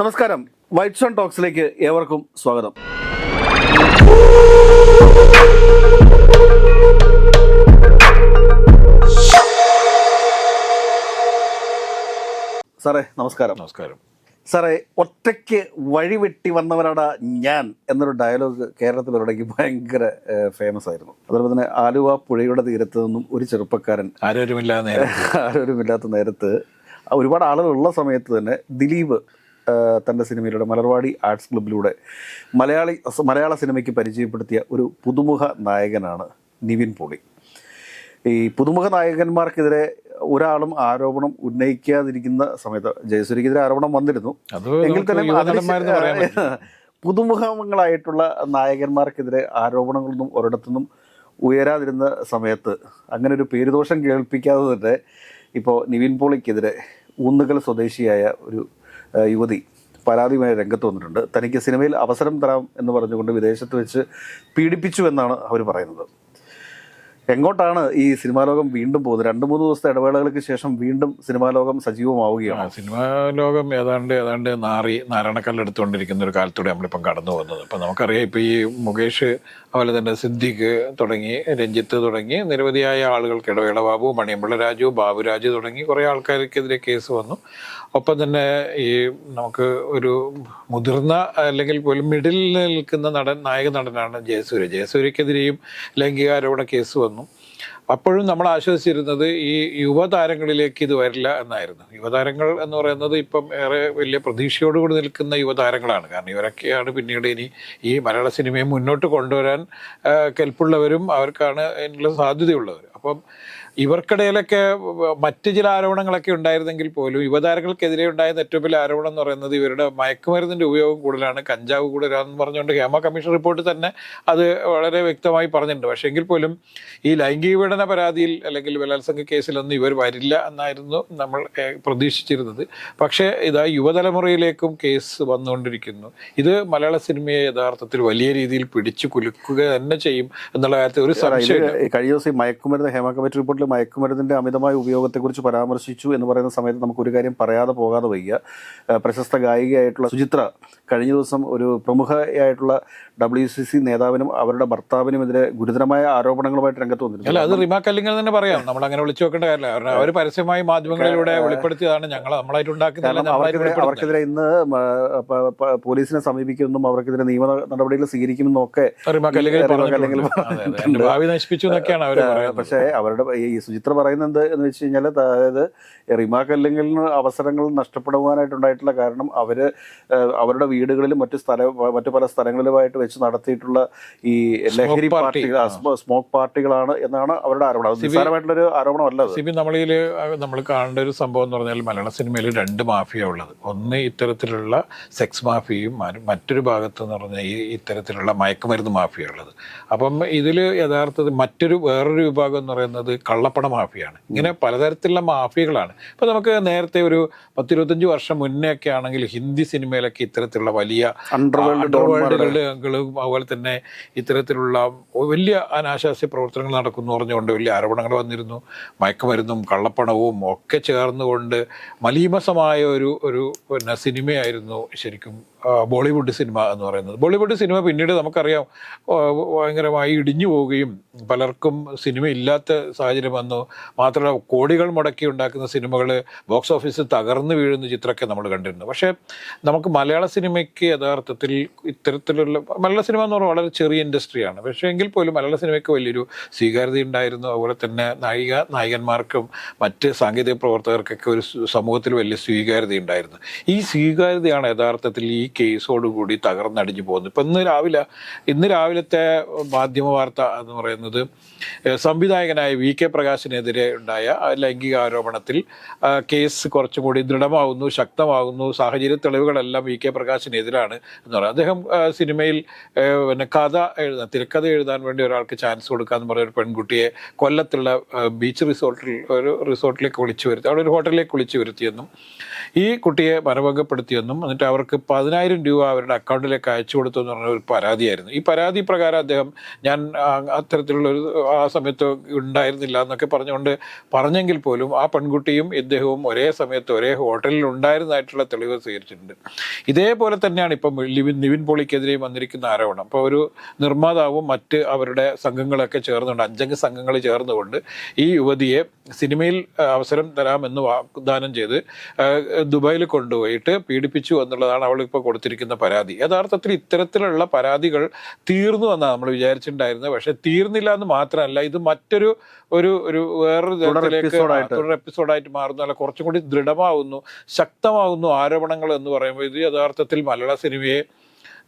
നമസ്കാരം. White sun ടോക്സിലേക്ക് ഏവർക്കും സ്വാഗതം. സാറേ നമസ്കാരം. നമസ്കാരം. സാറേ ഒറ്റയ്ക്ക് വഴിവെട്ടി വന്നവരാണ് ഞാൻ എന്നൊരു ഡയലോഗ് കേരളത്തിൽ ഒരിടയ്ക്ക് ഭയങ്കര ഫേമസ് ആയിരുന്നു. അതുപോലെ തന്നെ ആലുവ പുഴയുടെ തീരത്ത് നിന്നും ഒരു ചെറുപ്പക്കാരൻ ആരോരുമില്ലാത്ത നേരത്ത് ഒരുപാട് ആളുകളുള്ള സമയത്ത് തന്നെ ദിലീപ് തന്റെ സിനിമയിലൂടെ മലർവാടി ആർട്സ് ക്ലബിലൂടെ മലയാളി മലയാള സിനിമയ്ക്ക് പരിചയപ്പെടുത്തിയ ഒരു പുതുമുഖ നായകനാണ് നിവിൻ പോളി. ഈ പുതുമുഖ നായകന്മാർക്കെതിരെ ഒരാളും ആരോപണം ഉന്നയിക്കാതിരിക്കുന്ന സമയത്ത് ജയസൂര്യക്കെതിരെ ആരോപണം വന്നിരുന്നു. എങ്കിൽ തന്നെ പുതുമുഖങ്ങളായിട്ടുള്ള നായകന്മാർക്കെതിരെ ആരോപണങ്ങളൊന്നും ഒരിടത്തുനിന്നും ഉയരാതിരുന്ന സമയത്ത് അങ്ങനെ ഒരു പേരുദോഷം കേൾപ്പിക്കാതെ തന്നെ ഇപ്പോൾ നിവിൻ പോളിക്കെതിരെ ഊന്നുകൽ സ്വദേശിയായ ഒരു യുവതി പരാതിയുമായി രംഗത്ത് വന്നിട്ടുണ്ട്. തനിക്ക് സിനിമയിൽ അവസരം തരാം എന്ന് പറഞ്ഞുകൊണ്ട് വിദേശത്ത് വെച്ച് പീഡിപ്പിച്ചു എന്നാണ് അവർ പറയുന്നത്. എങ്ങോട്ടാണ് ഈ സിനിമാ ലോകം വീണ്ടും പോകുന്നത്? രണ്ട് മൂന്ന് ദിവസത്തെ ഇടവേളകൾക്ക് ശേഷം വീണ്ടും സിനിമാ ലോകം സജീവമാവുകയാണ്? സിനിമാ ലോകം ഏതാണ്ട് ഏതാണ്ട് നാറി നാരായണക്കല്ലെടുത്തുകൊണ്ടിരിക്കുന്ന ഒരു കാലത്തൂടെ നമ്മളിപ്പം കടന്നു പോകുന്നത്. അപ്പം നമുക്കറിയാം ഇപ്പം ഈ മുകേഷ് അതുപോലെ തന്നെ സിദ്ദിഖ് തുടങ്ങി രഞ്ജിത്ത് തുടങ്ങി നിരവധിയായ ആളുകൾക്ക് ഇടവേള ബാബു മണിയമ്പിള്ള രാജു ബാബുരാജ് തുടങ്ങി കുറേ ആൾക്കാർക്കെതിരെ കേസ് വന്നു. ഒപ്പം തന്നെ ഈ നമുക്ക് ഒരു മുതിർന്ന അല്ലെങ്കിൽ പോലും മിഡിലിൽ നിൽക്കുന്ന നടൻ നായക നടനാണ് ജയസൂര്യ. ജയസൂര്യക്കെതിരെയും ലൈംഗികാരോപണ കേസ് വന്നു. അപ്പോഴും നമ്മൾ ആശ്വസിച്ചിരുന്നത് ഈ യുവതാരങ്ങളിലേക്ക് ഇത് വരില്ല എന്നായിരുന്നു. യുവതാരങ്ങൾ എന്ന് പറയുന്നത് ഇപ്പം ഏറെ വലിയ പ്രതീക്ഷയോടുകൂടി നിൽക്കുന്ന യുവതാരങ്ങളാണ്. കാരണം ഇവരൊക്കെയാണ് പിന്നീട് ഇനി ഈ മലയാള സിനിമയെ മുന്നോട്ട് കൊണ്ടുവരാൻ കെൽപ്പുള്ളവരും അവർക്കാണ് അതിനുള്ള സാധ്യതയുള്ളവർ. അപ്പം ഇവർക്കിടയിലൊക്കെ മറ്റു ചില ആരോപണങ്ങളൊക്കെ ഉണ്ടായിരുന്നെങ്കിൽ പോലും യുവതാരങ്ങൾക്കെതിരെ ഉണ്ടായിരുന്ന ഏറ്റവും വലിയ ആരോപണം എന്ന് പറയുന്നത് ഇവരുടെ മയക്കുമരുന്നിന്റെ ഉപയോഗം കൂടുതലാണ് കഞ്ചാവ് കൂടുതലാണെന്ന് പറഞ്ഞുകൊണ്ട് ഹേമ കമ്മീഷൻ റിപ്പോർട്ട് തന്നെ അത് വളരെ വ്യക്തമായി പറഞ്ഞിട്ടുണ്ട്. പക്ഷേ എങ്കിൽ പോലും ഈ ലൈംഗിക പീഡന പരാതിയിൽ അല്ലെങ്കിൽ ബലാത്സംഗ കേസിലൊന്നും ഇവർ വരില്ല എന്നായിരുന്നു നമ്മൾ പ്രതീക്ഷിച്ചിരുന്നത്. പക്ഷേ ഇതാ യുവതലമുറയിലേക്കും കേസ് വന്നുകൊണ്ടിരിക്കുന്നു. ഇത് മലയാള സിനിമയെ യഥാർത്ഥത്തിൽ വലിയ രീതിയിൽ പിടിച്ചു കുലുക്കുക തന്നെ ചെയ്യും എന്നുള്ള കാര്യത്തിൽ ഒരു സംശയം കഴിഞ്ഞ ദിവസം മയക്കുമരുന്ന് ഹേമ കമ്മിറ്റി റിപ്പോർട്ടിൽ മയക്കുമരുന്നിന്റെ അമിതമായ ഉപയോഗത്തെക്കുറിച്ച് പരാമർശിച്ചു എന്ന് പറയുന്ന സമയത്ത് നമുക്ക് ഒരു കാര്യം പറയാതെ പോകാതെ വയ്യ. പ്രശസ്ത ഗായികയായിട്ടുള്ള സുചിത്ര കഴിഞ്ഞ ദിവസം ഒരു പ്രമുഖയായിട്ടുള്ള ഡബ്ല്യു സി സി നേതാവിനും അവരുടെ ഭർത്താവിനുമെതിരെ ഗുരുതരമായ ആരോപണങ്ങളുമായിട്ട് രംഗത്ത് അല്ല വന്നിട്ടുണ്ട് അത് റിമാ കല്ലിങ്ങൾ തന്നെ പറയാം. നമ്മൾ അങ്ങനെ വിളിച്ചു വെക്കേണ്ട കാര്യമില്ല. അവർ പരസ്യമായി മാധ്യമങ്ങളിലൂടെ വെളിപ്പെടുത്തിയതാണ്. ഞങ്ങൾ നമ്മളായിട്ട് ഉണ്ടാക്കുന്നത് അവർക്കെതിരെ ഇന്ന് പോലീസിനെ സമീപിക്കുമെന്നും അവർക്കെതിരെ നിയമ നടപടികൾ സ്വീകരിക്കുമെന്നും ഒക്കെ. ഭാവി നശിപ്പിച്ചു എന്നൊക്കെയാണ് അവർ പക്ഷേ അവരുടെ ഈ സുചിത്ര പറയുന്നത് എന്ന് വെച്ച് കഴിഞ്ഞാൽ അതായത് റിമാക്ക് അല്ലെങ്കിൽ അവസരങ്ങൾ നഷ്ടപ്പെടുവാനായിട്ടുണ്ടായിട്ടുള്ള കാരണം അവർ അവരുടെ വീടുകളിലും മറ്റു സ്ഥല മറ്റു പല സ്ഥലങ്ങളിലുമായിട്ട് വെച്ച് നടത്തിയിട്ടുള്ള ഈ ലഹരി പാർട്ടി. പാർട്ടികൾ സ്മോക്ക് പാർട്ടികളാണ് എന്നാണ് അവരുടെ ആരോപണം. അത് നിസ്സാരമായിട്ടുള്ളൊരു ആരോപണമല്ല സിബി നമ്മളിൽ നമ്മൾ കാണേണ്ട ഒരു സംഭവം എന്ന് പറഞ്ഞാൽ മലയാള സിനിമയിൽ രണ്ട് മാഫിയ ഉള്ളത്. ഒന്ന് ഇത്തരത്തിലുള്ള സെക്സ് മാഫിയയും മറ്റൊരു ഭാഗത്ത് എന്ന് പറഞ്ഞാൽ ഈ ഇത്തരത്തിലുള്ള മയക്കുമരുന്ന് മാഫിയ ഉള്ളത്. അപ്പം ഇതിൽ യഥാർത്ഥത്തിൽ മറ്റൊരു വേറൊരു വിഭാഗം എന്ന് പറയുന്നത് കള്ളപ്പണ മാഫിയാണ്. ഇങ്ങനെ പലതരത്തിലുള്ള മാഫിയകളാണ്. ഇപ്പം നമുക്ക് നേരത്തെ ഒരു പത്തിരുപത്തഞ്ച് വർഷം മുന്നേ ഒക്കെ ആണെങ്കിൽ ഹിന്ദി സിനിമയിലൊക്കെ ഇത്തരത്തിലുള്ള വലിയ അണ്ടർവേൾഡുകളും അതുപോലെ തന്നെ ഇത്തരത്തിലുള്ള വലിയ അനാശാസ്യ പ്രവർത്തനങ്ങൾ നടക്കുന്നു പറഞ്ഞുകൊണ്ട് വലിയ ആരോപണങ്ങൾ വന്നിരുന്നു. മയക്കുമരുന്നും കള്ളപ്പണവും ഒക്കെ ചേർന്നുകൊണ്ട് മലീമസമായ ഒരു ഒരു പിന്നെ സിനിമയായിരുന്നു ശരിക്കും ബോളിവുഡ് സിനിമ എന്ന് പറയുന്നത്. ബോളിവുഡ് സിനിമ പിന്നീട് നമുക്കറിയാം ഭയങ്കരമായി ഇടിഞ്ഞു പോവുകയും പലർക്കും സിനിമ ഇല്ലാത്ത സാഹചര്യം വന്നു. മാത്രമല്ല കോടികൾ മുടക്കി ഉണ്ടാക്കുന്ന സിനിമകൾ ബോക്സ് ഓഫീസിൽ തകർന്നു വീഴുന്ന ചിത്രമൊക്കെ നമ്മൾ കണ്ടിരുന്നു. പക്ഷേ നമുക്ക് മലയാള സിനിമയ്ക്ക് യഥാർത്ഥത്തിൽ ഇത്തരത്തിലുള്ള മലയാള സിനിമ എന്ന് പറഞ്ഞാൽ വളരെ ചെറിയ ഇൻഡസ്ട്രിയാണ്. പക്ഷേ എങ്കിൽ പോലും മലയാള സിനിമയ്ക്ക് വലിയൊരു സ്വീകാര്യത ഉണ്ടായിരുന്നു. അതുപോലെ തന്നെ നായിക നായകന്മാർക്കും മറ്റ് സാങ്കേതിക പ്രവർത്തകർക്കൊക്കെ ഒരു സമൂഹത്തിൽ വലിയ സ്വീകാര്യത ഉണ്ടായിരുന്നു ഈ സ്വീകാര്യതയാണ് യഥാർത്ഥത്തിൽ ഈ കേസോടുകൂടി തകർന്നടിഞ്ഞു പോകുന്നു. ഇപ്പം ഇന്ന് രാവിലെ ഇന്ന് രാവിലത്തെ മാധ്യമ വാർത്ത എന്ന് പറയുന്നത് സംവിധായകനായ വി കെ പ്രകാശിനെതിരെ ഉണ്ടായ ലൈംഗിക ആരോപണത്തിൽ കേസ് കുറച്ചും കൂടി ദൃഢമാകുന്നു ശക്തമാകുന്നു സാഹചര്യ തെളിവുകളെല്ലാം വി കെ പ്രകാശിനെതിരാണ് എന്ന് പറയുന്നത് അദ്ദേഹം സിനിമയിൽ പിന്നെ കഥ എഴുതാൻ തിരക്കഥ എഴുതാൻ വേണ്ടി ഒരാൾക്ക് ചാൻസ് കൊടുക്കാന്ന് പറഞ്ഞ ഒരു പെൺകുട്ടിയെ കൊല്ലത്തുള്ള ബീച്ച് റിസോർട്ടിൽ ഒരു റിസോർട്ടിലേക്ക് വിളിച്ചു വരുത്തി അവിടെ ഒരു ഹോട്ടലിലേക്ക് വിളിച്ചു വരുത്തിയെന്നും ഈ കുട്ടിയെ മരഭംഗപ്പെടുത്തിയെന്നും എന്നിട്ട് അവർക്ക് പതിനായിരം രൂപ അവരുടെ അക്കൗണ്ടിലേക്ക് അയച്ചു കൊടുത്തു എന്ന് പറഞ്ഞ ഒരു പരാതിയായിരുന്നു. ഈ പരാതി പ്രകാരം അദ്ദേഹം ഞാൻ അത്തരത്തിലുള്ള ഒരു ആ സമയത്ത് ഉണ്ടായിരുന്നില്ല എന്നൊക്കെ പറഞ്ഞുകൊണ്ട് പറഞ്ഞെങ്കിൽ പോലും ആ പെൺകുട്ടിയും ഇദ്ദേഹവും ഒരേ സമയത്ത് ഒരേ ഹോട്ടലിൽ ഉണ്ടായിരുന്നതായിട്ടുള്ള തെളിവ് സ്വീകരിച്ചിട്ടുണ്ട്. ഇതേപോലെ തന്നെയാണ് ഇപ്പം ലിവിൻ നിവിൻ പോളിക്കെതിരെയും വന്നിരിക്കുന്ന ആരോപണം. അപ്പോൾ ഒരു നിർമ്മാതാവും മറ്റ് അവരുടെ സംഘങ്ങളൊക്കെ ചേർന്നുകൊണ്ട് അഞ്ചംഗ സംഘങ്ങൾ ചേർന്നുകൊണ്ട് ഈ യുവതിയെ സിനിമയിൽ അവസരം തരാമെന്ന് വാഗ്ദാനം ചെയ്ത് ദുബായിൽ കൊണ്ടുപോയിട്ട് പീഡിപ്പിച്ചു എന്നുള്ളതാണ് അവൾ ഇപ്പോൾ കൊടുത്തിരിക്കുന്ന പരാതി. യഥാർത്ഥത്തിൽ ഇത്തരത്തിലുള്ള പരാതികൾ തീർന്നു എന്നാണ് നമ്മൾ വിചാരിച്ചിട്ടുണ്ടായിരുന്നത്. പക്ഷെ തീർന്നില്ല എന്ന് മാത്രമല്ല ഇത് മറ്റൊരു ഒരു ഒരു വേറൊരു തരത്തിലേക്ക്. തുടർ എപ്പിസോഡായിട്ട് മാറുന്നു. അല്ല കുറച്ചും കൂടി ദൃഢമാവുന്നു ശക്തമാവുന്നു ആരോപണങ്ങൾ എന്ന് പറയുമ്പോൾ ഇത് യഥാർത്ഥത്തിൽ മലയാള സിനിമയെ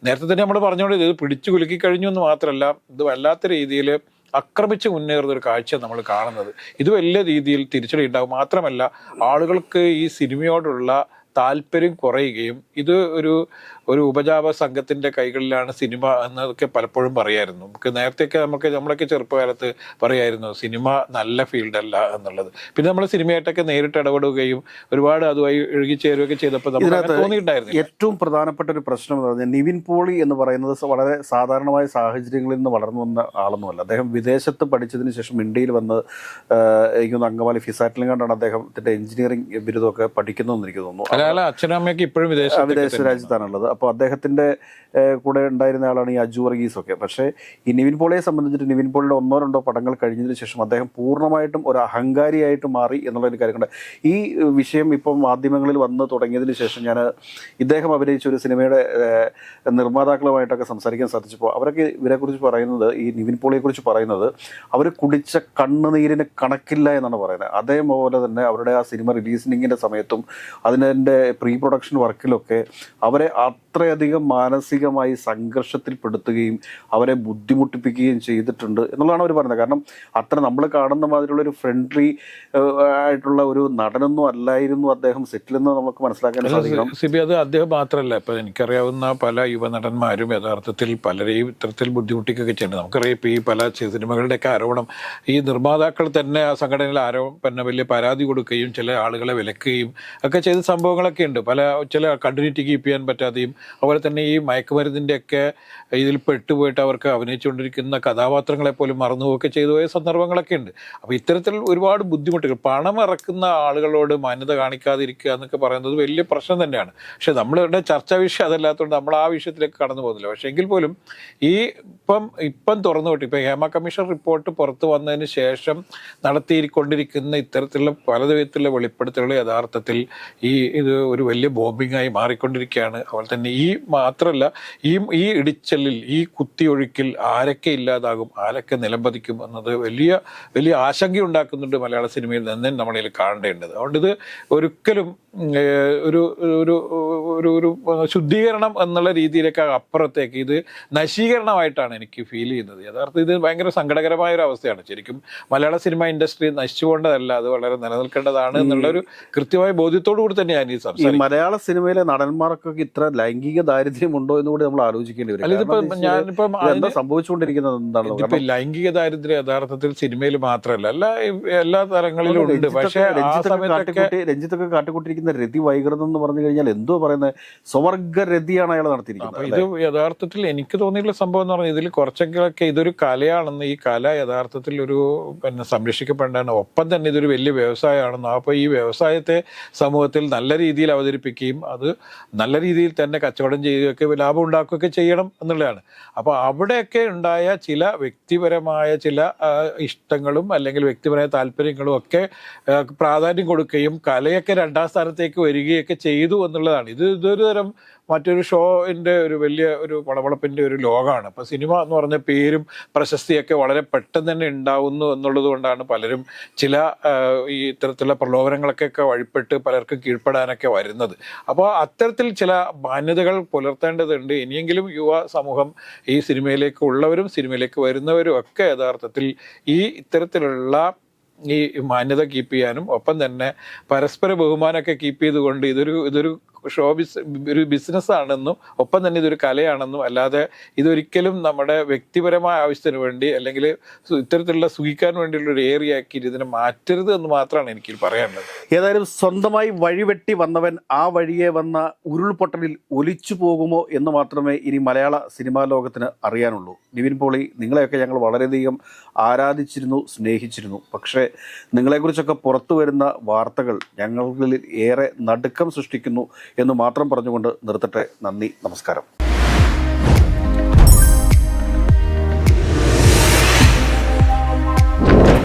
നേരത്തെ തന്നെ നമ്മൾ പറഞ്ഞുകൊണ്ട് ഇത് പിടിച്ചു കുലുക്കി കഴിഞ്ഞു എന്ന് മാത്രമല്ല ഇത് വല്ലാത്ത രീതിയിൽ ആക്രമിച്ച് മുന്നേറുന്ന ഒരു കാഴ്ച നമ്മൾ കാണുന്നത്. ഇത് വലിയ രീതിയിൽ തിരിച്ചടി ഉണ്ടാകും മാത്രമല്ല ആളുകൾക്ക് ഈ സിനിമയോടുള്ള താല്പര്യം കുറയുകയും ഇത് ഒരു ഒരു ഉപജാപ സംഘത്തിന്റെ കൈകളിലാണ് സിനിമ എന്നൊക്കെ പലപ്പോഴും പറയായിരുന്നു. നമുക്ക് നേരത്തെയൊക്കെ നമുക്ക് നമ്മളൊക്കെ ചെറുപ്പകാലത്ത് പറയായിരുന്നു സിനിമ നല്ല ഫീൽഡല്ല എന്നുള്ളത്. പിന്നെ നമ്മൾ സിനിമയായിട്ടൊക്കെ നേരിട്ട് ഇടപെടുകയും ഒരുപാട് അതുമായി ഇഴുകിച്ചേരുകയൊക്കെ ചെയ്തപ്പോൾ നമുക്ക് തോന്നിയിട്ടുണ്ടായിരുന്നു ഏറ്റവും പ്രധാനപ്പെട്ട ഒരു പ്രശ്നം എന്ന് പറഞ്ഞാൽ നിവിൻ പോളി എന്ന് പറയുന്നത് വളരെ സാധാരണമായ സാഹചര്യങ്ങളിൽ നിന്ന് വളർന്നു വന്ന ആളൊന്നുമല്ല. അദ്ദേഹം വിദേശത്ത് പഠിച്ചതിന് ശേഷം ഇന്ത്യയിൽ വന്ന് എനിക്ക് അങ്കമാലി ഫിസാറ്റിലും കണ്ടാണ് അദ്ദേഹത്തിന്റെ എഞ്ചിനീയറിംഗ് ബിരുദമൊക്കെ പഠിക്കുന്നതെന്ന് എനിക്ക് തോന്നുന്നു. അമ്മയൊക്കെ ഇപ്പോഴും വിദേശ രാജ്യത്താണുള്ളത്. അപ്പോൾ അദ്ദേഹത്തിന്റെ കൂടെ ഉണ്ടായിരുന്ന ആളാണ് ഈ അജു വർഗീസ് ഒക്കെ. പക്ഷേ ഈ നിവിൻ പോളിയെ സംബന്ധിച്ചിട്ട് നിവിൻ പോളിയുടെ ഒന്നോ രണ്ടോ പടങ്ങൾ കഴിഞ്ഞതിന് ശേഷം അദ്ദേഹം പൂർണമായിട്ടും ഒരു അഹങ്കാരിയായിട്ട് മാറി എന്നുള്ള ഒരു കാര്യമുണ്ട്. ഈ വിഷയം ഇപ്പം മാധ്യമങ്ങളിൽ വന്ന് തുടങ്ങിയതിന് ശേഷം ഞാൻ ഇദ്ദേഹം അഭിനയിച്ച ഒരു സിനിമയുടെ നിർമ്മാതാക്കളുമായിട്ടൊക്കെ സംസാരിക്കാൻ സാധിച്ചപ്പോൾ അവരൊക്കെ ഇവരെക്കുറിച്ച് പറയുന്നത് ഈ നിവിൻ പോളിയെക്കുറിച്ച് പറയുന്നത് അവർ കുടിച്ച കണ്ണുനീരിന് കണക്കില്ല എന്നാണ് പറയുന്നത്. അതേപോലെ തന്നെ അവരുടെ ആ സിനിമ റിലീസിങ്ങിന്റെ സമയത്തും അതിന്റെ പ്രീ പ്രൊഡക്ഷൻ വർക്കിലൊക്കെ അവരെ അത്രയധികം മാനസികമായി സംഘർഷത്തിൽപ്പെടുത്തുകയും അവരെ ബുദ്ധിമുട്ടിപ്പിക്കുകയും ചെയ്തിട്ടുണ്ട് എന്നുള്ളതാണ് അവർ പറയുന്നത്. കാരണം അത്ര നമ്മൾ കാണുന്ന മാതിരിയുള്ള ഒരു ഫ്രണ്ട്ലി ആയിട്ടുള്ള ഒരു നടനൊന്നും അല്ലായിരുന്നു അദ്ദേഹം സെറ്റിലെന്ന് നമുക്ക് മനസ്സിലാക്കാൻ സാധിക്കണം. സിബി അത് അദ്ദേഹം മാത്രമല്ല. ഇപ്പൊ എനിക്കറിയാവുന്ന പല യുവനടന്മാരും യഥാർത്ഥത്തിൽ പലരെയും ഇത്തരത്തിൽ ബുദ്ധിമുട്ടിക്കുകയൊക്കെ ചെയ്യുന്നുണ്ട്. നമുക്കറിയാം ഈ പല സിനിമകളുടെയൊക്കെ ആരോപണം ഈ നിർമ്മാതാക്കൾ തന്നെ ആ സംഘടനയിൽ ആരോ പിന്നെ വലിയ പരാതി കൊടുക്കുകയും ചില ആളുകളെ വിലക്കുകയും ഒക്കെ ചെയ്ത സംഭവങ്ങളൊക്കെ ഉണ്ട്. പല ചില കണ്ടിന്യൂറ്റി കീപ്പ് ചെയ്യാൻ പറ്റാതെയും അതുപോലെ തന്നെ ഈ മയക്കുമരുന്നിന്റെയൊക്കെ ഇതിൽ പെട്ടുപോയിട്ട് അവർക്ക് അഭിനയിച്ചുകൊണ്ടിരിക്കുന്ന കഥാപാത്രങ്ങളെ പോലും മറന്നുപോയൊക്കെ ചെയ്തു പോയ സന്ദർഭങ്ങളൊക്കെ ഉണ്ട്. അപ്പോൾ ഇത്തരത്തിൽ ഒരുപാട് ബുദ്ധിമുട്ടുകൾ പണം ഇറക്കുന്ന ആളുകളോട് മാന്യത കാണിക്കാതിരിക്കുക എന്നൊക്കെ പറയുന്നത് വലിയ പ്രശ്നം തന്നെയാണ്. പക്ഷേ നമ്മളുടെ ചർച്ചാ വിഷയം അതല്ലാത്തതുകൊണ്ട് നമ്മൾ ആ വിഷയത്തിലേക്ക് കടന്നു പോകുന്നില്ല. പക്ഷേ എങ്കിൽ പോലും ഈ ഇപ്പം ഇപ്പം തുറന്നു വിട്ടു ഇപ്പം ഹേമ കമ്മീഷൻ റിപ്പോർട്ട് പുറത്തു വന്നതിന് ശേഷം നടത്തിക്കൊണ്ടിരിക്കുന്ന ഇത്തരത്തിലുള്ള പല വിധത്തിലുള്ള വെളിപ്പെടുത്തലുകൾ യഥാർത്ഥത്തിൽ ഈ ഇത് ഒരു വലിയ ബോംബിംഗായി മാറിക്കൊണ്ടിരിക്കുകയാണ്. അതുപോലെ തന്നെ ഈ മാത്രമല്ല ഈ ഈ ഇടിച്ചലിൽ ഈ കുത്തിയൊഴുക്കിൽ ആരൊക്കെ ഇല്ലാതാകും ആരൊക്കെ നിലംപതിക്കും എന്നത് വലിയ വലിയ ആശങ്ക ഉണ്ടാക്കുന്നുണ്ട് മലയാള സിനിമയിൽ നിന്ന് നമ്മളിൽ കാണേണ്ടത് അതുകൊണ്ട് ഇത് ഒരിക്കലും ഒരു ഒരു ഒരു ഒരു ശുദ്ധീകരണം എന്നുള്ള രീതിയിലേക്ക് അപ്പുറത്തേക്ക് ഇത് നശീകരണമായിട്ടാണ് എനിക്ക് ഫീൽ ചെയ്യുന്നത്. യഥാർത്ഥത്തിൽ ഇത് ഭയങ്കര സങ്കടകരമായ ഒരു അവസ്ഥയാണ്. ശരിക്കും മലയാള സിനിമ ഇൻഡസ്ട്രി നശിച്ചുകൊണ്ടതല്ല അത് വളരെ നിലനിൽക്കേണ്ടതാണ് എന്നുള്ള ഒരു കൃത്യമായ ബോധ്യത്തോടു കൂടി തന്നെയാണ് ഈ സംസാരിക്കുന്നത്. മലയാള സിനിമയിലെ നടന്മാർക്കൊക്കെ ഇത്ര ലൈംഗിക ദാരിദ്ര്യം ഉണ്ടോ എന്ന് കൂടി നമ്മൾ ആലോചിക്കേണ്ടി വരും. ഞാനിപ്പം എന്താ സംഭവിച്ചുകൊണ്ടിരിക്കുന്നത് എന്താണ്? ഇതിപ്പോ ലൈംഗിക ദാരിദ്ര്യം യഥാർത്ഥത്തിൽ സിനിമയിൽ മാത്രമല്ല അല്ല എല്ലാ തലങ്ങളിലും ഉണ്ട്. പക്ഷേ രഞ്ജിത്തൊക്കെ കാട്ടിക്കൊണ്ടിരിക്കുന്ന രതി വൈകൃതം എന്ന് പറഞ്ഞു കഴിഞ്ഞാൽ എന്തോ പറയുന്നത് സ്വർഗ രതിയാണ് അയാൾ നടത്തിയിരിക്കുന്നത് ഇത് യഥാർത്ഥത്തിൽ എനിക്ക് തോന്നിയിട്ടുള്ള സംഭവം എന്ന് പറഞ്ഞാൽ ഇതിൽ കുറച്ചൊക്കെ ഇതൊരു കലയാണെന്ന് ഈ കല യഥാർത്ഥത്തിൽ ഒരു പിന്നെ സംരക്ഷിക്കപ്പെടേണ്ടതാണ്. ഒപ്പം തന്നെ ഇതൊരു വലിയ വ്യവസായമാണെന്ന്. അപ്പോൾ ഈ വ്യവസായത്തെ സമൂഹത്തിൽ നല്ല രീതിയിൽ അവതരിപ്പിക്കുകയും അത് നല്ല രീതിയിൽ തന്നെ കച്ചവടം ചെയ്യുകയൊക്കെ ലാഭം ഉണ്ടാക്കുകയൊക്കെ ചെയ്യണം എന്നുള്ളതാണ്. അപ്പോൾ അവിടെയൊക്കെ ഉണ്ടായ ചില വ്യക്തിപരമായ ചില ഇഷ്ടങ്ങളും അല്ലെങ്കിൽ വ്യക്തിപരമായ താല്പര്യങ്ങളും ഒക്കെ പ്രാധാന്യം കൊടുക്കുകയും കലയൊക്കെ രണ്ടാം സ്ഥാനത്തേക്ക് വരികയൊക്കെ ചെയ്തു എന്നുള്ളതാണ്. ഇത് ഇതൊരു തരം മറ്റൊരു ഷോയിന്റെ ഒരു വലിയ ഒരു വളവളപ്പിന്റെ ഒരു ലോകമാണ് അപ്പോൾ സിനിമ എന്ന് പറഞ്ഞ പേരും പ്രശസ്തിയൊക്കെ വളരെ പെട്ടെന്ന് തന്നെ ഉണ്ടാവുന്നു എന്നുള്ളത് കൊണ്ടാണ് പലരും ചില ഈ ഇത്തരത്തിലുള്ള പ്രലോഭനങ്ങളൊക്കെ വഴിപ്പെട്ട് പലർക്കും കീഴ്പ്പെടാനൊക്കെ വരുന്നത്. അപ്പോൾ അത്തരത്തിൽ ചില മാന്യതകൾ പുലർത്തേണ്ടതുണ്ട്. ഇനിയെങ്കിലും യുവ സമൂഹം ഈ സിനിമയിലേക്ക് ഉള്ളവരും സിനിമയിലേക്ക് വരുന്നവരും ഒക്കെ യഥാർത്ഥത്തിൽ ഈ ഇത്തരത്തിലുള്ള ഈ മാന്യത കീപ്പ് ചെയ്യാനും ഒപ്പം തന്നെ പരസ്പര ബഹുമാനമൊക്കെ കീപ്പ് ചെയ്തുകൊണ്ട് ഇതൊരു ഇതൊരു ഷോ ബിസ് ഒരു ബിസിനസ്സാണെന്നും ഒപ്പം തന്നെ ഇതൊരു കലയാണെന്നും അല്ലാതെ ഇതൊരിക്കലും നമ്മുടെ വ്യക്തിപരമായ ആവശ്യത്തിന് വേണ്ടി അല്ലെങ്കിൽ ഇത്തരത്തിലുള്ള സുഖിക്കാൻ വേണ്ടിയുള്ള ഒരു ഏറിയാക്കി ഇതിനെ മാറ്റരുത് എന്ന് മാത്രമാണ് എനിക്ക് പറയാനുള്ളത്. ഏതായാലും സ്വന്തമായി വഴിവെട്ടി വന്നവൻ ആ വഴിയെ വന്ന ഉരുൾപൊട്ടലിൽ ഒലിച്ചു പോകുമോ എന്ന് മാത്രമേ ഇനി മലയാള സിനിമാ ലോകത്തിന് അറിയാനുള്ളൂ. നിവിൻ പോളി നിങ്ങളെയൊക്കെ ഞങ്ങൾ വളരെയധികം ആരാധിച്ചിരുന്നു സ്നേഹിച്ചിരുന്നു. പക്ഷേ നിങ്ങളെക്കുറിച്ചൊക്കെ പുറത്തു വരുന്ന വാർത്തകൾ ഞങ്ങളിൽ ഏറെ നടുക്കം സൃഷ്ടിക്കുന്നു. എന്ന് മാത്രം പറഞ്ഞുകൊണ്ട് നിർത്തട്ടെ. നന്ദി നമസ്കാരം.